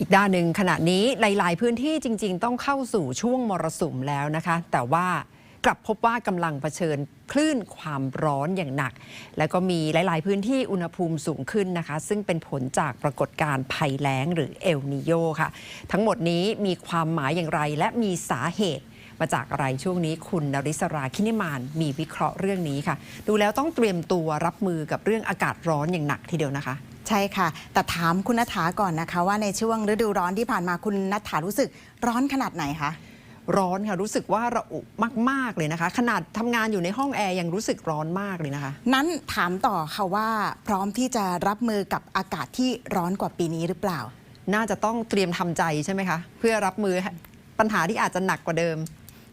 อีกด้านหนึ่งขณะนี้หลาย ๆ พื้นที่จริง ๆ ต้องเข้าสู่ช่วงมรสุมแล้วนะคะ แต่ว่ากลับพบว่ากำลังเผชิญคลื่นความร้อนอย่างหนัก แล้วก็มีหลาย ๆ พื้นที่อุณหภูมิสูงขึ้นนะคะ ซึ่งเป็นผลจากปรากฏการณ์ภัยแล้งหรือเอลนิโยค่ะ ทั้งหมดนี้มีความหมายอย่างไรและมีสาเหตุมาจากอะไรช่วงนี้คุณนริศราคินิมานมีวิเคราะห์เรื่องนี้ค่ะ ดูแล้วต้องเตรียมตัวรับมือกับเรื่องอากาศร้อนอย่างหนักทีเดียวนะคะ ใช่ค่ะ แต่ถามคุณนัฐาก่อนนะคะ ว่าในช่วงฤดูร้อนที่ผ่านมาคุณนัฐารู้สึกร้อนขนาดไหนคะร้อนค่ะ รู้สึกว่าระอุมาก ๆ เลยนะคะ ขนาดทำงานอยู่ในห้องแอร์ยังรู้สึกร้อนมากเลยนะคะ นั้นถามต่อค่ะว่าพร้อมที่จะรับมือกับอากาศที่ร้อนกว่าปีนี้หรือเปล่า น่าจะต้องเตรียมทำใจใช่ไหมคะ เพื่อรับมือปัญหาที่อาจจะหนักกว่าเดิม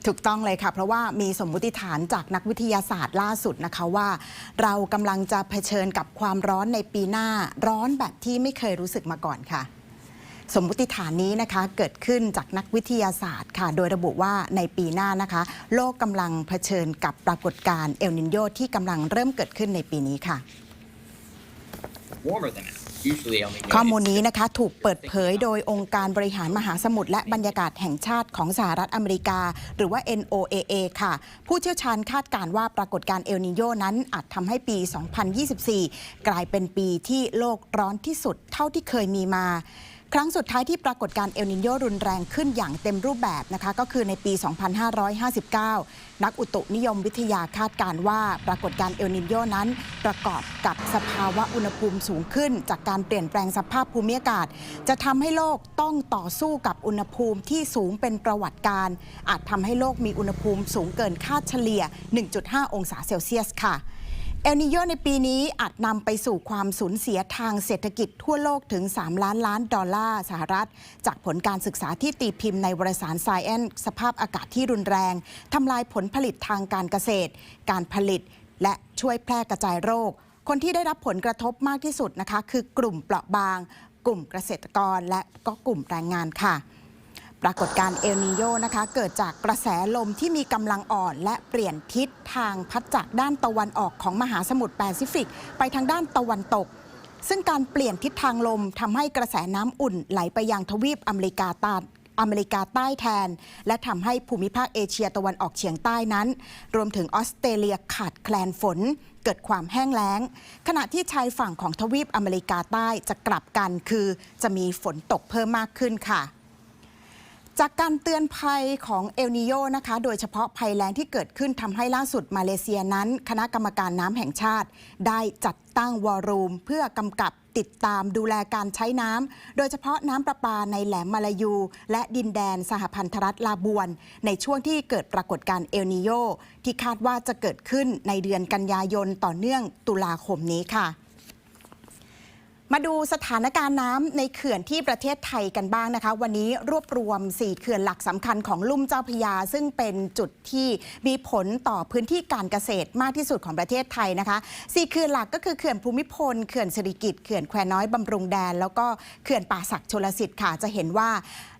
ถูกต้องเลยค่ะ เพราะว่ามีสมมุติฐานจากนักวิทยาศาสตร์ล่าสุดนะคะว่า เรากำลังจะเผชิญกับความร้อนในปีหน้าร้อนแบบที่ไม่เคยรู้สึกมาก่อนค่ะ สมมุติฐานนี้นะคะเกิดขึ้นจากนักวิทยาศาสตร์ค่ะ โดยระบุว่าในปีหน้านะคะ โลกกำลังเผชิญกับปรากฏการณ์เอลนินโยที่กำลังเริ่มเกิดขึ้นในปีนี้ค่ะ warmer than. ข้อมูลนี้นะคะถูกเปิดเผยโดยองค์การบริหารมหาสมุทรและบรรยากาศแห่งชาติของสหรัฐอเมริกา หรือว่า NOAA ค่ะ ผู้เชี่ยวชาญคาดการณ์ว่าปรากฏการณ์เอลนิโยนั้นอาจทำให้ปี 2024 กลายเป็นปีที่โลกร้อนที่สุดเท่าที่เคยมีมา ครั้งสุดท้ายที่ปรากฏการเอลนินโยรุนแรงขึ้นอย่างเต็มรูปแบบนะคะ ก็คือในปี 2559 นักอุตุนิยมวิทยาคาดการว่าปรากฏการเอลนินโยนั้น ประกอบกับสภาวะอุณหภูมิสูงขึ้น จากการเปลี่ยนแปลงสภาพภูมิอากาศ จะทำให้โลกต้องต่อสู้กับอุณหภูมิที่สูงเป็นประวัติการ อาจทำให้โลกมีอุณหภูมิสูงเกินค่าเฉลี่ย 1.5 องศาเซลเซียสค่ะ เอลนิโยในปีนี้อาจนำไปสู่ความสูญเสียทางเศรษฐกิจทั่วโลกถึง 3 ล้านล้านดอลลาร์สหรัฐ จากผลการศึกษาที่ตีพิมพ์ในวารสาร Science สภาพอากาศที่รุนแรงทำลายผลผลิตทางการเกษตร การผลิต และช่วยแพร่กระจายโรค คนที่ได้รับผลกระทบมากที่สุดนะคะ คือกลุ่มเปราะบาง กลุ่มเกษตรกรและก็กลุ่มแรงงานค่ะ ปรากฏการณ์เอลนิโยนะคะ เกิดจากกระแสลมที่มีกำลังอ่อน และเปลี่ยนทิศทางพัดจากด้านตะวันออกของมหาสมุทรแปซิฟิก ไปทางด้านตะวันตก ซึ่งการเปลี่ยนทิศทางลมทำให้กระแสน้ำอุ่นไหลไปยังทวีปอเมริกาใต้อเมริกาใต้แทน และทำให้ภูมิภาคเอเชียตะวันออกเฉียงใต้นั้น รวมถึงออสเตรเลียขาดแคลนฝน เกิดความแห้งแล้ง ขณะที่ชายฝั่งของทวีปอเมริกาใต้จะกลับกันคือจะมีฝนตกเพิ่มมากขึ้นค่ะ จากการเตือนภัยของเอลนิโยนะคะ โดยเฉพาะภัยแล้งที่เกิดขึ้นทำให้ล่าสุดมาเลเซียนั้น คณะกรรมการน้ำแห่งชาติ ได้จัดตั้งวอลลุ่มเพื่อกำกับติดตามดูแลการใช้น้ำ โดยเฉพาะน้ำประปาในแหลมมาลายู และดินแดนสหพันธรัฐลาบวน ในช่วงที่เกิดปรากฏการณ์เอลนิโยที่คาดว่าจะเกิดขึ้นในเดือนกันยายนต่อเนื่องตุลาคมนี้ค่ะ มาดูสถานการณ์น้ำในเขื่อนที่ประเทศไทยกันบ้างนะคะ วันนี้รวบรวม 4 เขื่อนหลักสำคัญของลุ่มเจ้าพยา ซึ่งเป็นจุดที่มีผลต่อพื้นที่การเกษตรมากที่สุดของประเทศไทยนะคะ4เขื่อนหลักก็คือเขื่อนภูมิพลเขื่อนสิริกิตเขื่อนแควน้อยบำรุงแดน แล้วก็เขื่อนป่าศักดิ์ชลสิทธิ์ค่ะจะเห็นว่า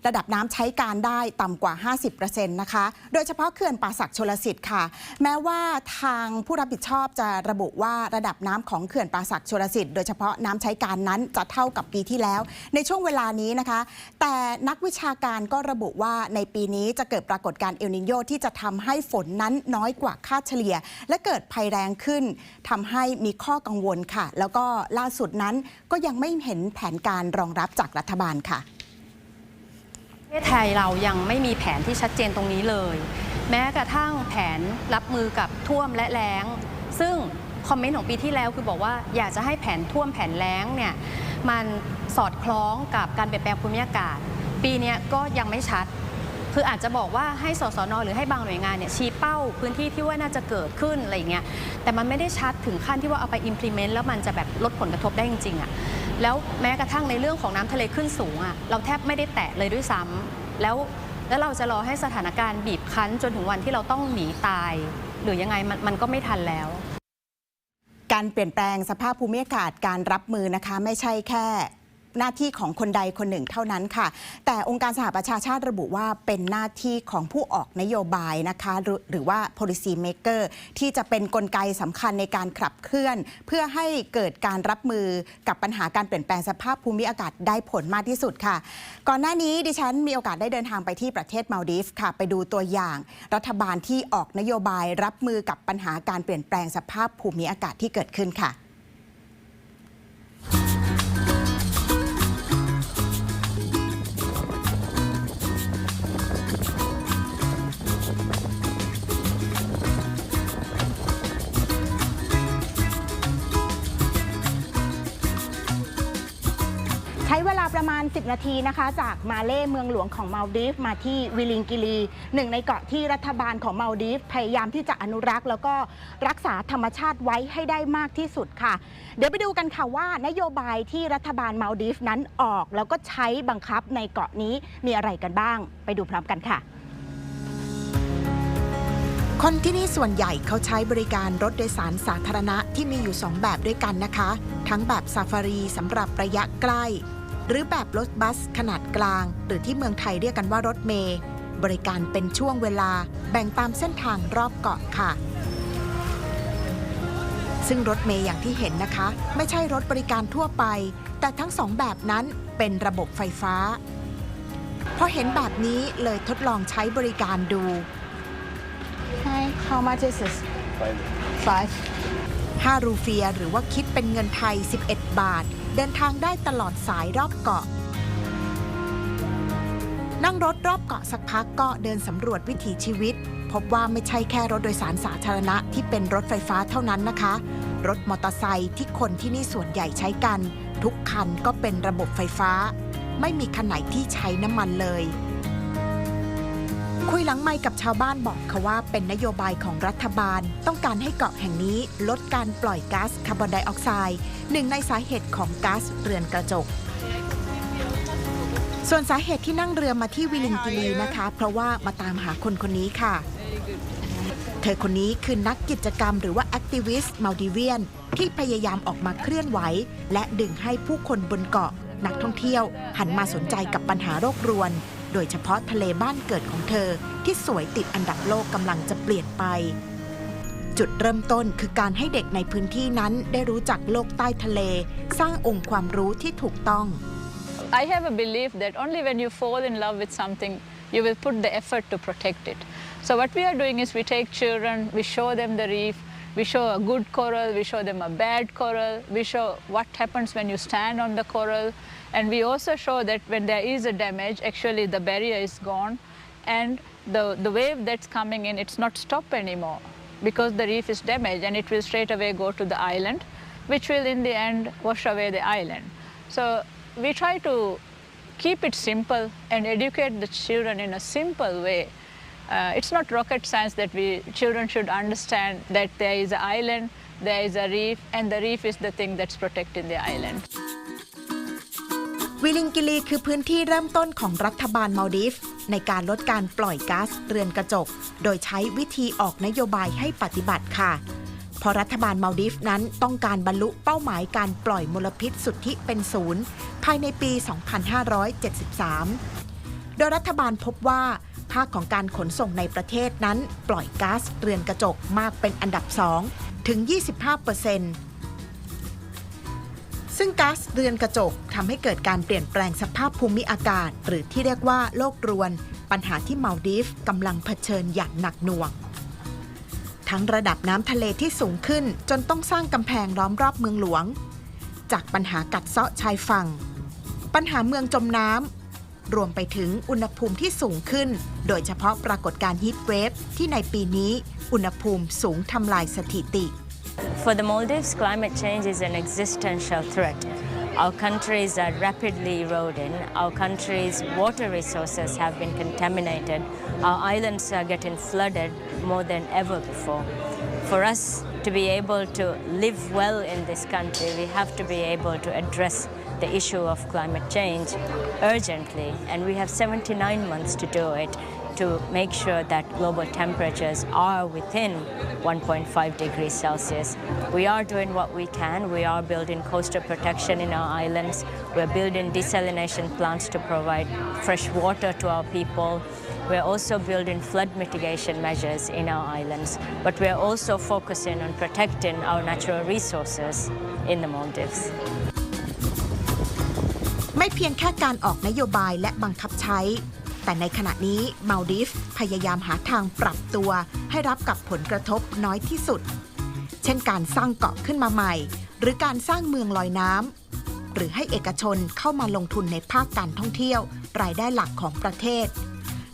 ระดับน้ำใช้การได้ต่ำกว่า 50%นะคะ โดยเฉพาะเขื่อนป่าศักดิ์ชลสิทธิ์ค่ะ แม้ว่าทางผู้รับผิดชอบจะระบุว่าระดับน้ำของเขื่อนป่าศักดิ์ชลสิทธิ์โดยเฉพาะน้ำใช้การนั้นจะเท่ากับปีที่แล้ว ในช่วงเวลานี้นะคะ แต่นักวิชาการก็ระบุว่าในปีนี้จะเกิดปรากฏการณ์เอลนิโยที่จะทำให้ฝนนั้นน้อยกว่าค่าเฉลี่ย และเกิดภัยแรงขึ้นทำให้มีข้อกังวลค่ะ แล้วก็ล่าสุดนั้นก็ยังไม่เห็นแผนการรองรับจากรัฐบาลค่ะประเทศไทยเรายังไม่มีแผนที่ชัดเจนตรงนี้เลย แม้กระทั่งแผนรับมือกับท่วมและแล้ง ซึ่ง คอมเมนต์ของปีที่แล้วคือบอกว่าอยากจะให้แผนท่วมแผนแล้งเนี่ยมันสอดคล้องกับการเปลี่ยนแปลงภูมิอากาศ ปีนี้ก็ยังไม่ชัด คืออาจจะบอกว่าให้สสนหรือให้บางหน่วยงานเนี่ยชี้เป้าพื้นที่ที่ว่าน่าจะเกิดขึ้นอะไรอย่างเงี้ยแต่มันไม่ได้ชัดถึงขั้นที่ว่าเอาไป implement แล้วมันจะแบบลดผลกระทบได้จริงๆอะแล้วแม้กระทั่งในเรื่องของน้ำทะเลขึ้นสูงอะเราแทบไม่ได้แตะเลยด้วยซ้ำแล้วแล้วเราจะรอให้สถานการณ์บีบคั้นจนถึงวันที่เราต้องหนีตาย หรือยังไงมันมันก็ไม่ทันแล้ว การเปลี่ยนแปลงสภาพภูมิอากาศการรับมือนะคะ ไม่ใช่แค่ หน้าที่ของคนใดคนหนึ่งเท่านั้นค่ะ แต่องค์การสหประชาชาติระบุว่าเป็นหน้าที่ของผู้ออกนโยบายนะคะหรือหรือว่า policy maker ที่จะเป็นนกลไกสำคัญในการขับเคลื่อน เพื่อให้เกิดการรับมือกับปัญหาการเปลี่ยนแปลงสภาพภูมิอากาศได้ผลมากที่สุดค่ะ ก่อนหน้านี้ดิฉันมีโอกาสได้เดินทางไปที่ประเทศมาลดีฟค่ะ ไปดูตัวอย่าง รัฐบาลที่ออกนโยบายรับมือกับปัญหาการเปลี่ยนแปลงสภาพภูมิอากาศที่เกิดขึ้นค่ะ 10 นาทีนะคะ จากมาเล่เมืองหลวงของมาลดีฟมาที่วิลิงกิลีหนึ่งในเกาะที่รัฐบาลของมาลดีฟพยายามที่จะอนุรักษ์ แล้วก็รักษาธรรมชาติไว้ให้ได้มากที่สุดค่ะ เดี๋ยวไปดูกันค่ะว่านโยบายที่รัฐบาลมาลดีฟนั้นออก แล้วก็ใช้บังคับในเกาะนี้มีอะไรกันบ้าง ไปดูพร้อมกันค่ะคนที่นี่ส่วนใหญ่เขาใช้บริการรถโดยสารสาธารณะที่มีอยู่ 2 แบบด้วยกันนะคะ ทั้งแบบซาฟารีสำหรับระยะใกล้ หรือแบบรถบัสขนาดกลาง หรือที่เมืองไทยเรียกกันว่ารถเมย์บริการเป็นช่วงเวลาแบ่งตามเส้นทางรอบเกาะค่ะ ซึ่งรถเมย์อย่างที่เห็นนะคะ ไม่ใช่รถบริการทั่วไป แต่ทั้งสองแบบนั้นเป็นระบบไฟฟ้าพอเห็นแบบนี้เลยทดลองใช้บริการดู Hi how much is this five 5รูเฟียหรือว่าคิดเป็นเงินไทย 11 บาท เดินทางได้ตลอดสายรอบเกาะ นั่งรถรอบเกาะสักพักก็เดินสำรวจวิถีชีวิต พบว่าไม่ใช่แค่รถโดยสารสาธารณะที่เป็นรถไฟฟ้าเท่านั้นนะคะ รถมอเตอร์ไซค์ที่คนที่นี่ส่วนใหญ่ใช้กัน ทุกคันก็เป็นระบบไฟฟ้า ไม่มีคันไหนที่ใช้น้ำมันเลย คุยหลังไมค์กับชาวบ้านบอกเขาว่าเป็นนโยบายของรัฐบาล ต้องการให้เกาะแห่งนี้ลดการปล่อยก๊าซคาร์บอนไดออกไซด์หนึ่งในสาเหตุของก๊าซเรือนกระจก ส่วนสาเหตุที่นั่งเรือมาที่วิลิงกิลีนะคะ เพราะว่ามาตามหาคนคนนี้ค่ะ เธอคนนี้คือนักกิจกรรมหรือว่าแอคทิวิสต์มาลดีเวียน ที่พยายามออกมาเคลื่อนไหว และดึงให้ผู้คนบนเกาะนักท่องเที่ยว หันมาสนใจกับปัญหาโรครวน โดยเฉพาะทะเลบ้านเกิดของเธอที่สวยติดอันดับโลกกำลังจะเปลี่ยนไป จุดเริ่มต้นคือการให้เด็กในพื้นที่นั้นได้รู้จักโลกใต้ทะเล สร้างองค์ความรู้ที่ถูกต้อง I have a belief that only when you fall in love with something, you will put the effort to protect it. So what we are doing is we take children, we show them the reef, we show a good coral, we show them a bad coral, we show what happens when you stand on the coral, and we also show that when there is a damage, actually the barrier is gone, and the, the wave that's coming in, it's not stopped anymore because the reef is damaged and it will straight away go to the island, which will in the end wash away the island. So we try to keep it simple and educate the children in a simple way. Uh, it's not rocket science that we children should understand that there is an island, there is a reef, and the reef is the thing that's protecting the island. วิลิงกิลีคือพื้นที่เริ่มต้นของรัฐบาลมาลดีฟในการลดการปล่อยก๊าซเรือนกระจก โดยใช้วิธีออกนโยบายให้ปฏิบัติค่ะเพอรัฐบาลมาลดีฟนั้นต้องการบรรลุเป้าหมายการปล่อยมลพิษสุทธิเป็นศูนย์ภายในปี 2573 โดยรัฐบาลพบว่า ภาคของการขนส่งในประเทศนั้น ปล่อยก๊าซเรือนกระจกมากเป็นอันดับ 2 ถึง 25เปอร์เซึ่งก๊าซเรือนกระจกทำให้เกิดการเปลี่ยนแปลงสภาพภูมิอากาศ หรือที่เรียกว่าโลกรวน ปัญหาที่มาลดีฟกำลังเผชิญอย่างหนักหน่วง ทั้งระดับน้ำทะเลที่สูงขึ้นจนต้องสร้างกำแพงล้อมรอบเมืองหลวง จากปัญหากัดเซาะชายฝั่ง ปัญหาเมืองจมน้ำรวมไปถึงอุณหภูมิที่สูงขึ้น โดยเฉพาะปรากฏการณ์ฮีทเวฟที่ในปีนี้ อุณหภูมิสูงทำลายสถิติ For the Maldives, climate change is an existential threat. Our countries are rapidly eroding. Our country's water resources have been contaminated. Our islands are getting flooded more than ever before. For us to be able to live well in this country, we have to be able to address the issue of climate change urgently, and we have 79 months to do it to make sure that global temperatures are within 1.5 degrees Celsius We are doing what we can. We are building coastal protection in our islands. We're building desalination plants to provide fresh water to our people. We're also building flood mitigation measures in our islands. But we're also focusing on protecting our natural resources in the Maldives. ไม่เพียงแค่การออกนโยบายและบังคับใช้ แต่ในขณะนี้มาลดีฟพยายามหาทางปรับตัวให้รับกับผลกระทบน้อยที่สุด เช่นการสร้างเกาะขึ้นมาใหม่ หรือการสร้างเมืองลอยน้ำหรือให้เอกชนเข้ามาลงทุนในภาคการท่องเที่ยว รายได้หลักของประเทศ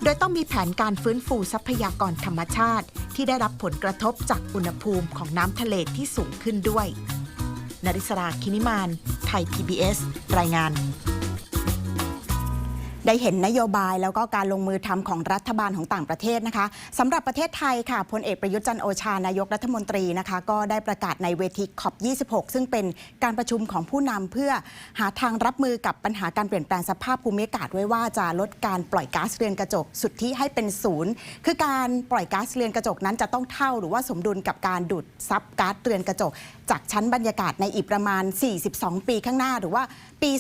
โดยต้องมีแผนการฟื้นฟูทรัพยากรธรรมชาติ ที่ได้รับผลกระทบจากอุณหภูมิของน้ำทะเลที่สูงขึ้นด้วยนริศราคินิมาน ไทย PBS รายงาน ได้เห็นนโยบายแล้วก็การลงมือทำของรัฐบาลของต่างประเทศนะคะสำหรับประเทศไทยค่ะพลเอกประยุทธ์จันโอชานายกรัฐมนตรีนะคะ ก็ได้ประกาศในเวทีคอป26 ซึ่งเป็นการประชุมของผู้นำเพื่อหาทางรับมือกับปัญหาการเปลี่ยนแปลงสภาพภูมิอากาศไว้ว่าจะลดการปล่อยก๊าซเรือนกระจก สุดที่ให้เป็นศูนย์คือการปล่อยก๊าซเรือนกระจกนั้นจะต้องเท่า หรือว่าสมดุลกับการดูดซับก๊าซเรือนกระจก จากชั้นบรรยากาศในอีกประมาณ 42 ปีข้างหน้าหรือว่า ปี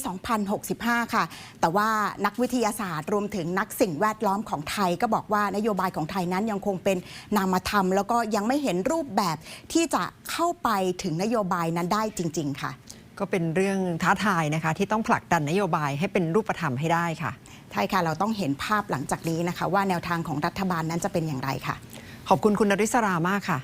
2065 ค่ะ แต่ว่านักวิทยาศาสตร์รวมถึงนักสิ่งแวดล้อมของไทย ก็บอกว่านโยบายของไทยนั้นยังคงเป็นนามธรรม แล้วก็ยังไม่เห็นรูปแบบที่จะเข้าไปถึงนโยบายนั้นได้จริง ๆ ค่ะ ก็เป็นเรื่องท้าทายนะคะ ที่ต้องผลักดันนโยบายให้เป็นรูปธรรมให้ได้ค่ะใช่ค่ะเราต้องเห็นภาพหลังจากนี้นะคะ ว่าแนวทางของรัฐบาลนั้นจะเป็นอย่างไรค่ะ ขอบคุณคุณนริศรามากค่ะ